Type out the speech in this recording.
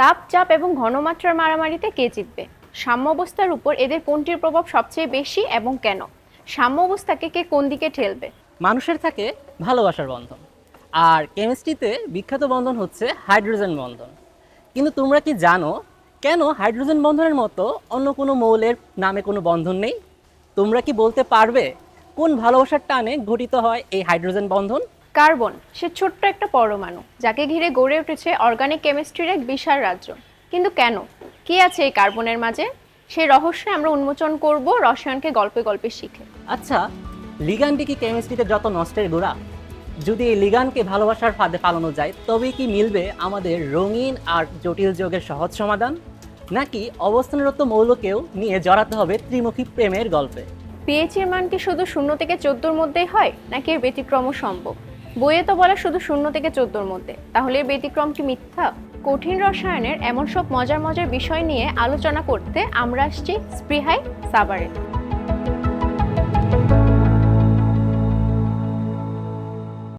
তাপ চাপ এবং ঘনমাত্রার মারামারিতে কে জিতবে? সাম্য অবস্থার উপর এদের কোনটির প্রভাব সবচেয়ে বেশি এবং কেন? সাম্য অবস্থাকে কে কোন দিকে ঠেলবে? মানুষের থাকে ভালোবাসার বন্ধন। আর কেমিস্ট্রিতে বিখ্যাত বন্ধন হচ্ছে হাইড্রোজেন বন্ধন। কিন্তু তোমরা কি জানো কেন হাইড্রোজেন বন্ধনের মতো অন্য কোনো মৌলের নামে কোনো বন্ধন নেই? তোমরা কি বলতে পারবে কোন ভালোবাসার টানে গঠিত হয় এই হাইড্রোজেন বন্ধন? কার্বন সে ছোট্ট একটা পরমাণু যাকে ঘিরে গড়ে উঠেছে অর্গানিক কেমিস্ট্রির এক বিশাল রাজ্য। কিন্তু কেন? কি আছে এই কার্বনের মাঝে? সেই রহস্য আমরা উন্মোচন করব রসায়নকে গল্পে গল্পে শিখে। আচ্ছা লিগানটি কি কেমিস্ট্রিতে যত নষ্টের গোড়া? যদি এই লিগানকে ভালোবাসার ফাঁদে পালানো যায় তবে কি মিলবে আমাদের রঙিন আর জটিল যোগের সহজ সমাধান? নাকি অবস্থানরত মৌলকেও নিয়ে জড়াতে হবে ত্রিমুখী প্রেমের গল্পে? পিএইচের মান কি শুধু শূন্য থেকে চোদ্দোর মধ্যেই হয়? নাকি এর ব্যতিক্রমও সম্ভব? বইয়ে তো বলা শুধু শূন্য থেকে চোদ্দোর মধ্যে। তাহলে ব্যতিক্রম কি মিথ্যা? কঠিন রসায়নের এমন সব মজার মজার বিষয় নিয়ে আলোচনা করতে আমরা আসছি স্পৃহাই সাবারে